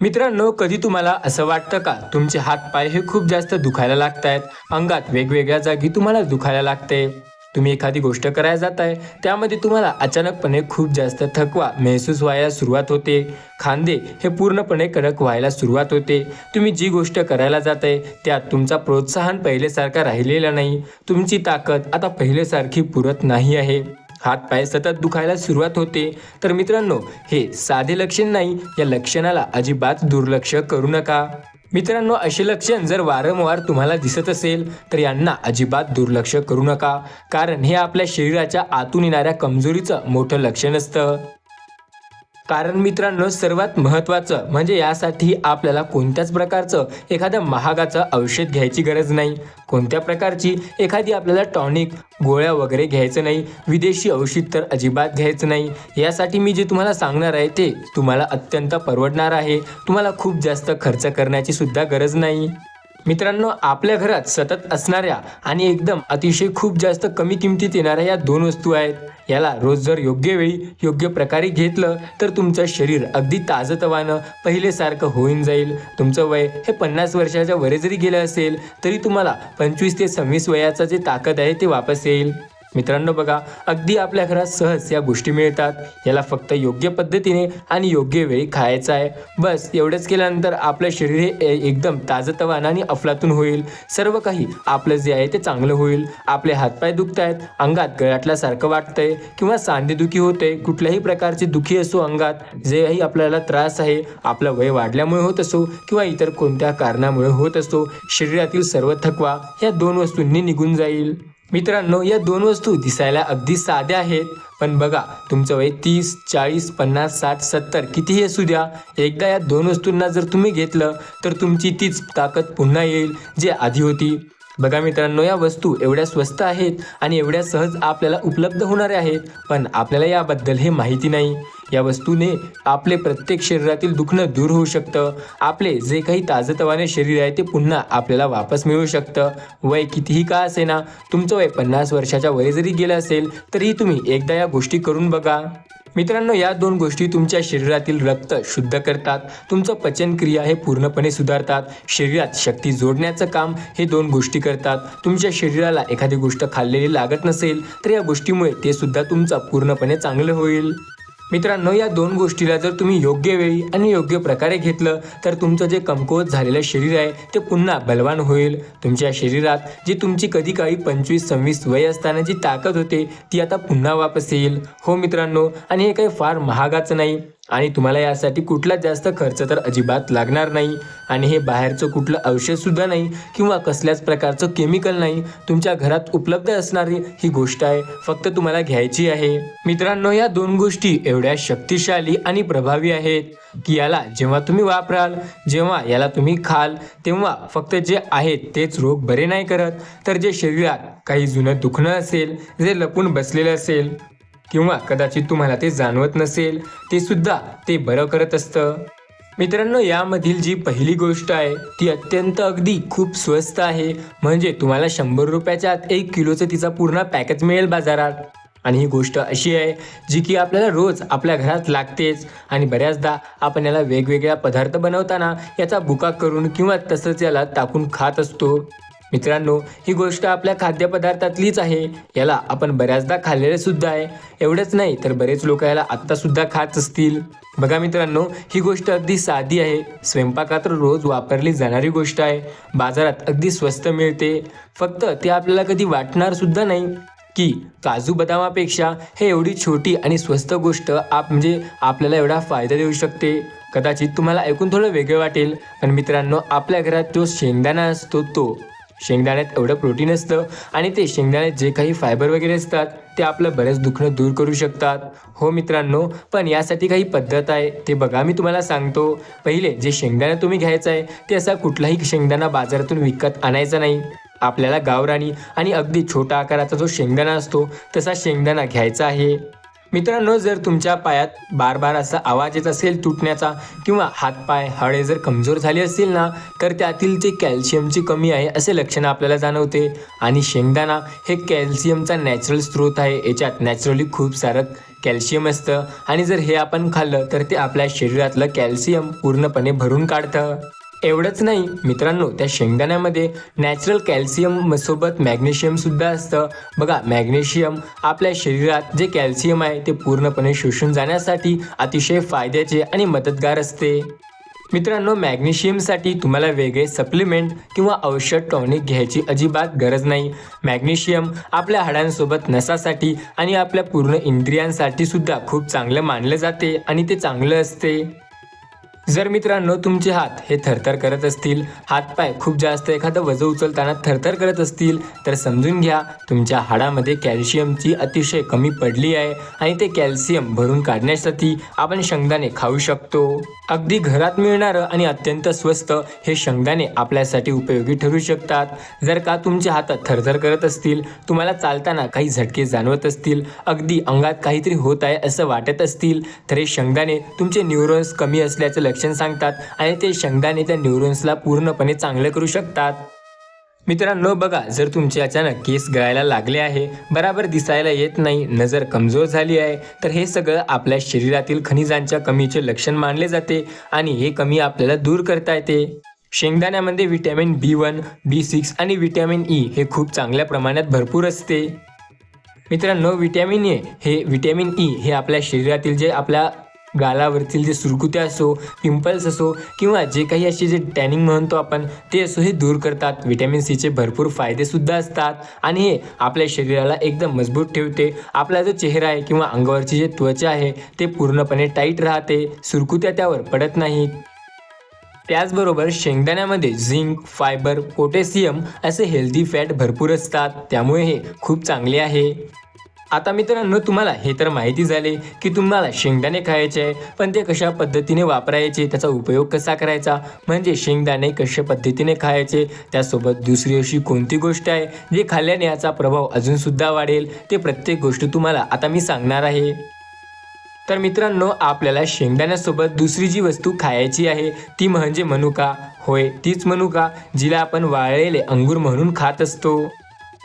मित्रांनो कधी तुम्हाला असं वाटतं का? तुमचे हात पाय हे खूप जास्त दुखायला लागत आहेत अंगात वेगवेगळ्या जागी तुम्हाला दुखायला लागते. तुम्ही एखादी गोष्ट करायला जाताय त्यामध्ये तुम्हाला अचानकपणे खूप जास्त थकवा महसूस व्हायला सुरुवात होते. खांदे हे पूर्णपणे कडक व्हायला सुरुवात होते. तुम्ही जी गोष्ट करायला जाताय त्यात तुमचा प्रोत्साहन पहिलेसारखा राहिलेला नाही. तुमची ताकद आता पहिलेसारखी पुरत नाही आहे. हातपाय सतत दुखायला सुरुवात होते. तर मित्रांनो हे साधे लक्षण नाही या लक्षणाला अजिबात दुर्लक्ष करू नका. मित्रांनो असे लक्षण जर वारंवार तुम्हाला दिसत असेल तर यांना अजिबात दुर्लक्ष करू नका. कारण हे आपल्या शरीराच्या आतून येणाऱ्या कमजोरीचं मोठं लक्षण असतं. कारण मित्रांनो सर्वात महत्त्वाचं म्हणजे यासाठी आपल्याला कोणत्याच प्रकारचं एखाद्या महागाचं औषध घ्यायची गरज नाही. कोणत्या प्रकारची एखादी आपल्याला टॉनिक गोळ्या वगैरे घ्यायचं नाही. विदेशी औषध तर अजिबात घ्यायचं नाही. यासाठी मी जे तुम्हाला सांगणार आहे ते तुम्हाला अत्यंत परवडणार आहे. तुम्हाला खूप जास्त खर्च करण्याची सुद्धा गरज नाही. मित्रांनो आपल्या घरात सतत असणाऱ्या आणि एकदम अतिशय खूप जास्त कमी किमतीत येणाऱ्या या दोन वस्तू आहेत. याला रोज जर योग्य वेळी योग्य प्रकारे घेतलं तर तुमचं शरीर अगदी ताजतवानं पहिलेसारखं होऊन जाईल. तुमचं वय हे पन्नास वर्षाच्या वरे जरी गेलं असेल तरी तुम्हाला पंचवीस ते सव्वीस वयाचं जे ताकद आहे ते वापस येईल. मित्रांनो बघा अगदी आपल्या घरात सहज या गोष्टी मिळतात. याला फक्त योग्य पद्धतीने आणि योग्य वेळी खायचं आहे. बस एवढंच केल्यानंतर आपलं शरीर हे ए- एकदम ताजतवान आणि अफलातून होईल. सर्व काही आपलं जे आहे ते चांगलं होईल. आपले हातपाय दुखत आहेत अंगात गळाटल्यासारखं वाटतंय किंवा सांधेदुखी होते कुठल्याही प्रकारची दुखी असो अंगात. जेही आपल्याला त्रास आहे आपलं वय वाढल्यामुळे होत असो किंवा इतर कोणत्या कारणामुळे होत असो शरीरातील सर्व थकवा या दोन वस्तूंनी निघून जाईल. मित्रांनो या दोन वस्तू दिसायला अगदी साध्या आहेत पण बघा तुमचं वय तीस चाळीस पन्नास साठ सत्तर कितीही असू द्या एकदा या दोन वस्तूंना जर तुम्ही घेतलं तर तुमची तीच ताकद पुन्हा येईल जे आधी होती. बघा मित्रांनो या वस्तू एवढ्या स्वस्त आहेत आणि एवढ्या सहज आपल्याला उपलब्ध होणाऱ्या आहेत पण आपल्याला याबद्दल हे माहिती नाही. या वस्तूने आपले प्रत्येक शरीरातील दुखणं दूर होऊ शकतं. आपले जे काही ताजतवाने शरीर आहे ते पुन्हा आपल्याला वापस मिळू शकतं. वय कितीही का असेना तुमचं वय पन्नास वर्षाच्या वय जरी गेलं असेल तरीही तुम्ही एकदा या गोष्टी करून बघा. मित्रांनो या दोन गोष्टी तुमच्या शरीरातील रक्त शुद्ध करतात. तुमचं पचनक्रिया हे पूर्णपणे सुधारतात. शरीरात शक्ती जोडण्याचं काम हे दोन गोष्टी करतात. तुमच्या शरीराला एखादी गोष्ट खाल्लेली लागत नसेल तर या गोष्टीमुळे ते सुद्धा तुमचं पूर्णपणे चांगलं होईल. मित्रांनो या दोन गोष्टीला जर तुम्ही योग्य वेळी आणि योग्य प्रकारे घेतलं तर तुमचं जे कमकुवत झालेलं शरीर आहे ते पुन्हा बलवान होईल. तुमच्या शरीरात जी तुमची कधी काळी पंचवीस सव्वीस वय असताना जी ताकद होते ती आता पुन्हा वापस येईल. हो मित्रांनो आणि हे काही फार महागाचं नाही. आणि तुम्हाला यासाठी कुठलाच जास्त खर्च तर अजिबात लागणार नाही. आणि हे बाहेरचं कुठलं औषधसुद्धा नाही किंवा कसल्याच प्रकारचं केमिकल नाही. तुमच्या घरात उपलब्ध असणारी ही गोष्ट आहे फक्त तुम्हाला घ्यायची आहे. मित्रांनो या दोन गोष्टी एवढ्या शक्तिशाली आणि प्रभावी आहेत की याला जेव्हा तुम्ही वापराल जेव्हा याला तुम्ही खाल तेव्हा फक्त जे आहेत तेच रोग बरे नाही करत. तर जे शरीरात काही जुनं दुखणं असेल जे लपून बसलेलं असेल किंवा कदाचित तुम्हाला ते जाणवत नसेल ते सुद्धा ते बरं करत असतं. मित्रांनो यामधील जी पहिली गोष्ट आहे ती अत्यंत अगदी खूप स्वस्त आहे. म्हणजे तुम्हाला शंभर रुपयाच्या आत एक किलोचं तिचा पूर्ण पॅकेज मिळेल बाजारात. आणि ही गोष्ट अशी आहे जी की आपल्याला रोज आपल्या घरात लागतेच. आणि बऱ्याचदा आपण याला वेगवेगळ्या पदार्थ बनवताना याचा बुका करून किंवा तसंच याला टाकून खात असतो. मित्रांनो ही गोष्ट आपल्या खाद्यपदार्थातलीच आहे. याला आपण बऱ्याचदा खाल्लेले सुद्धा आहे. एवढंच नाही तर बरेच लोक याला आत्तासुद्धा खात असतील. बघा मित्रांनो ही गोष्ट अगदी साधी आहे. स्वयंपाकात रोज वापरली जाणारी गोष्ट आहे. बाजारात अगदी स्वस्त मिळते. फक्त ते आपल्याला कधी वाटणार सुद्धा नाही. की काजू बदामापेक्षा हे एवढी छोटी आणि स्वस्त गोष्ट आप म्हणजे आपल्याला एवढा फायदा देऊ शकते. कदाचित तुम्हाला ऐकून थोडं वेगळं वाटेल. पण मित्रांनो आपल्या घरात जो शेंगदाणा असतो तो शेंगदाण्यात एवढं प्रोटीन असतं आणि ते शेंगदाण्यात जे काही फायबर वगैरे असतात ते आपलं बरेच दुखणं दूर करू शकतात. हो मित्रांनो पण यासाठी काही पद्धत आहे ते बघा मी तुम्हाला सांगतो. पहिले जे शेंगदाणा तुम्ही घ्यायचं आहे ते असा कुठलाही शेंगदाणा बाजारातून विकत आणायचा नाही. आपल्याला गावराणी आणि अगदी छोटा आकाराचा जो शेंगदाणा असतो तसा शेंगदाणा घ्यायचा आहे. मित्रांनो जर तुमच्या पायात बार बार असा आवाज येत असेल तुटण्याचा किंवा हातपाय हळे जर कमजोर झाले असतील ना तर त्यातील ते कॅल्शियमची कमी आहे असे लक्षणं आपल्याला जाणवते. आणि शेंगदाणा हे कॅल्शियमचा नॅचरल स्रोत आहे. याच्यात नॅचरली खूप सारं कॅल्शियम असतं. आणि जर हे आपण खाल्लं तर ते आपल्या शरीरातलं कॅल्शियम पूर्णपणे भरून काढतं. एवढंच नाही मित्रांनो त्या शेंगदाण्यामध्ये नॅचरल कॅल्शियम सोबत मॅग्नेशियम सुद्धा असतं. बघा मॅग्नेशियम आपल्या शरीरात जे कॅल्शियम आहे ते पूर्णपणे शोषून जाण्यासाठी अतिशय फायद्याचे आणि मदतगार असते. मित्रांनो मॅग्नेशियमसाठी तुम्हाला वेगळे सप्लिमेंट किंवा औषध टॉनिक घ्यायची अजिबात गरज नाही. मॅग्नेशियम आपल्या हाडांसोबत नसासाठी आणि आपल्या पूर्ण इंद्रियांसाठी सुद्धा खूप चांगलं मानलं जाते आणि ते चांगलं असते. जर मित्रांनो तुमचे हात हे थरथर करत असतील हातपाय खूप जास्त एखादं वजन उचलताना थरथर करत असतील तर समजून घ्या तुमच्या हाडामध्ये कॅल्शियमची अतिशय कमी पडली आहे आणि ते कॅल्शियम भरून काढण्यासाठी आपण शेंगदाणे खाऊ शकतो. अगदी घरात मिळणारं आणि अत्यंत स्वस्त हे शेंगदाणे आपल्यासाठी उपयोगी ठरू शकतात. जर का तुमच्या हातात थरथर करत असतील तुम्हाला चालताना काही झटके जाणवत असतील अगदी अंगात काहीतरी होत आहे असं वाटत असतील तर हे शेंगदाणे तुमचे न्यूरॉन्स कमी असल्याचं लक्ष लक्षण सांगतात आणि ते शेंगदाणे त्या न्यूरोन्सला पूर्णपणे चांगलं करू शकतात. मित्रांनो बघा जर तुमचे अचानक केस गळायला लागले आहे बराबर दिसायला येत नाही नजर कमजोर झाली आहे तर हे सगळं आपल्या शरीरातील खनिजांच्या कमीचे लक्षण मानले जाते आणि हे कमी आपल्याला दूर करता येते. शेंगदाण्यामध्ये vitamin B one B six आणि व्हिटॅमिन ई हे खूप चांगल्या प्रमाणात भरपूर असते. मित्रांनो व्हिटॅमिन ए हे व्हिटॅमिन ई हे आपल्या शरीरातील जे आपल्या गालावरतील जे सुरकुत्या असो पिंपल्स असो किंवा जे काही असे जे टॅनिंग म्हणतो आपण ते असो हे दूर करतात. व्हिटॅमिन सीचे भरपूर फायदेसुद्धा असतात. आणि हे आपल्या शरीराला एकदम मजबूत ठेवते. आपला जो चेहरा आहे किंवा अंगावरची जे त्वचा आहे ते पूर्णपणे टाईट राहते. सुरकुत्या त्यावर पडत नाहीत त्याचबरोबर शेंगदाण्यामध्ये झिंक फायबर पोटॅशियम असे हेल्दी फॅट भरपूर असतात. त्यामुळे हे खूप चांगले आहे. आता मित्रांनो तुम्हाला हे तर माहिती झाले की तुम्हाला शेंगदाणे खायचे आहे पण ते कशा पद्धतीने वापरायचे त्याचा उपयोग कसा करायचा? म्हणजे शेंगदाणे कशा पद्धतीने खायचे? त्यासोबत दुसरी अशी कोणती गोष्ट आहे जी खाल्ल्याने याचा प्रभाव अजूनसुद्धा वाढेल? ते प्रत्येक गोष्ट तुम्हाला आता मी सांगणार आहे. तर मित्रांनो आपल्याला शेंगदाण्यासोबत दुसरी जी वस्तू खायची आहे ती म्हणजे मनुका. होय तीच मनुका जिला आपण वाळलेले अंगूर म्हणून खात असतो.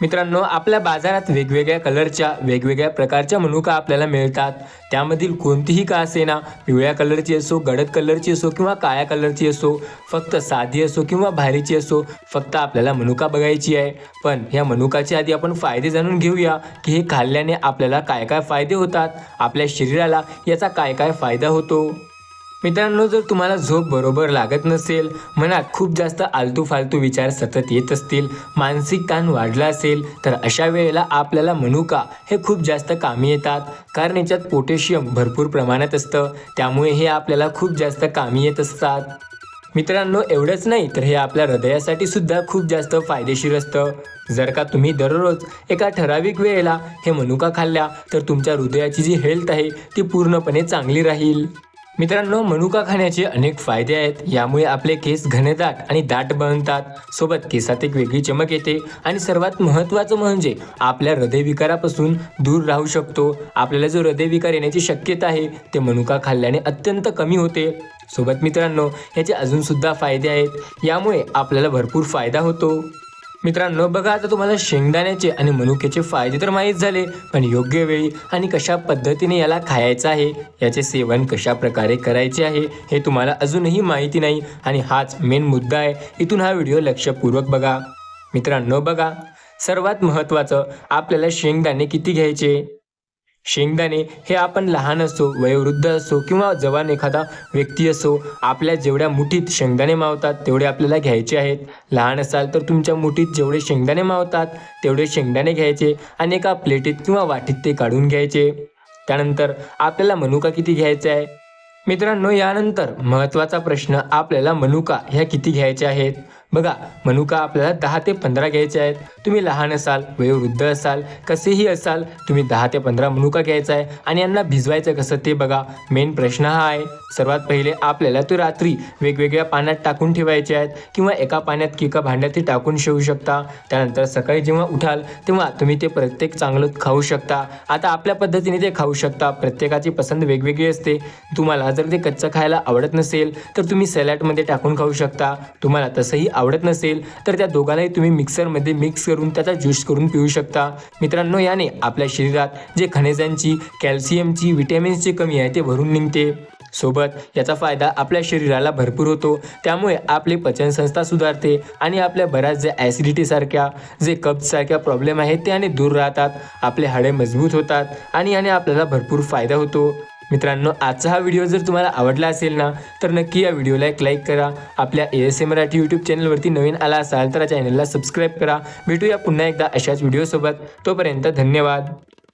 मित्रांनो आपल्या बाजारात वेगवेगळ्या कलरच्या वेगवेगळ्या प्रकारच्या मनुका आपल्याला मिळतात. त्यामधील कोणतीही का असेना पिवळ्या कलरची असो गडद कलरची असो किंवा काळ्या कलरची असो फक्त साधी असो किंवा भारीची असो फक्त आपल्याला मनुका बघायची आहे. पण ह्या मनुकाच्या आधी आपण फायदे जाणून घेऊया की हे खाल्ल्याने आपल्याला काय काय फायदे होतात आपल्या शरीराला याचा काय काय फायदा होतो. मित्रांनो जर तुम्हाला झोप बरोबर लागत नसेल मनात खूप जास्त आलतू फालतू विचार सतत येत असतील मानसिक ताण वाढला असेल तर अशा वेळेला आपल्याला मनुका हे खूप जास्त कामी येतात. कारण याच्यात पोटॅशियम भरपूर प्रमाणात असतं. त्यामुळे हे आपल्याला खूप जास्त कामी येत असतात. मित्रांनो एवढंच नाही तर हे आपल्या हृदयासाठी सुद्धा खूप जास्त फायदेशीर असतं. जर का तुम्ही दररोज एका ठराविक वेळेला हे मनुका खाल्ल्या तर तुमच्या हृदयाची जी हेल्थ आहे ती पूर्णपणे चांगली राहील. मित्रांनो मनुका खाण्याचे अनेक फायदे आहेत. यामुळे आपले केस घनदाट आणि दाट बनतात. सोबत केसात एक वेगळी चमक येते आणि सर्वात महत्त्वाचं म्हणजे आपल्या हृदयविकारापासून दूर राहू शकतो. आपल्याला जो हृदयविकार येण्याची शक्यता आहे ते मनुका खाल्ल्याने अत्यंत कमी होते. सोबत मित्रांनो याचे अजूनसुद्धा फायदे आहेत. यामुळे आपल्याला भरपूर फायदा होतो. मित्रांनो बघा आता तुम्हाला शेंगदाण्याचे आणि मनुक्याचे फायदे तर माहीत झाले पण योग्य वेळी आणि कशा पद्धतीने याला खायचं आहे याचे सेवन कशा प्रकारे करायचे आहे हे तुम्हाला अजूनही माहिती नाही आणि हाच मेन मुद्दा आहे. इथून हा व्हिडिओ लक्षपूर्वक बघा. मित्रांनो बघा सर्वात महत्त्वाचं आपल्याला शेंगदाणे किती घ्यायचे? शेंगदाणे हे आपण लहान असो वयोवृद्ध असो किंवा जवान एखादा व्यक्ती असो आपल्या जेवढ्या मुठीत शेंगदाणे मावतात तेवढे आपल्याला घ्यायचे आहेत. लहान असाल तर तुमच्या मुठीत जेवढे शेंगदाणे मावतात तेवढे शेंगदाणे घ्यायचे आणि एका प्लेटीत किंवा वाटीत ते काढून घ्यायचे. त्यानंतर आपल्याला मनुका किती घ्यायचा आहे? मित्रांनो यानंतर महत्त्वाचा प्रश्न आपल्याला मनुका ह्या किती घ्यायच्या आहेत? बघा मनुका आपल्याला दहा ते पंधरा घ्यायचे आहेत. तुम्ही लहान असाल वयोवृद्ध असाल कसेही असाल तुम्ही दहा ते पंधरा मनुका घ्यायचा आहे आणि यांना भिजवायचं कसं ते बघा. मेन प्रश्न हा आहे. सर्वात पहिले आपल्याला तो रात्री वेगवेगळ्या पाण्यात टाकून ठेवायचे आहेत किंवा एका पाण्यात की एका भांड्यात ते टाकून ठेवू शकता. त्यानंतर सकाळी जेव्हा उठाल तेव्हा तुम्ही ते प्रत्येक चांगलं खाऊ शकता. आता आपल्या पद्धतीने ते खाऊ शकता. प्रत्येकाची पसंत वेगवेगळी असते. तुम्हाला जर ते कच्चं खायला आवडत नसेल तर तुम्ही सॅलॅडमध्ये टाकून खाऊ शकता. तुम्हाला तसंही आवडत नसेल तर त्या दोघांनाही तुम्ही मिक्सरमध्ये मिक्स करून त्याचा ज्यूस करून पिऊ शकता. मित्रांनो याने आपल्या शरीरात जे खनिजांची कॅल्शियमची विटॅमिन्सची कमी आहे ते भरून निघते. सोबत याचा फायदा आपल्या शरीराला भरपूर होतो. त्यामुळे आपली पचनसंस्था सुधारते आणि आपल्या बऱ्याच जे ॲसिडिटीसारख्या जे कब्जसारख्या प्रॉब्लेम आहेत ते आणि दूर राहतात. आपले हाडे मजबूत होतात आणि याने आपल्याला भरपूर फायदा होतो. मित्रांनो आजचा हा व्हिडिओ जर तुम्हाला आवडला असेल ना तर नक्की या व्हिडिओला एक लाईक करा. आपल्या A S A Marathi YouTube चॅनलवरती नवीन आला असाल तर चॅनलला सबस्क्राईब करा. भेटूया पुन्हा एकदा अशाच व्हिडिओसोबत तोपर्यंत धन्यवाद.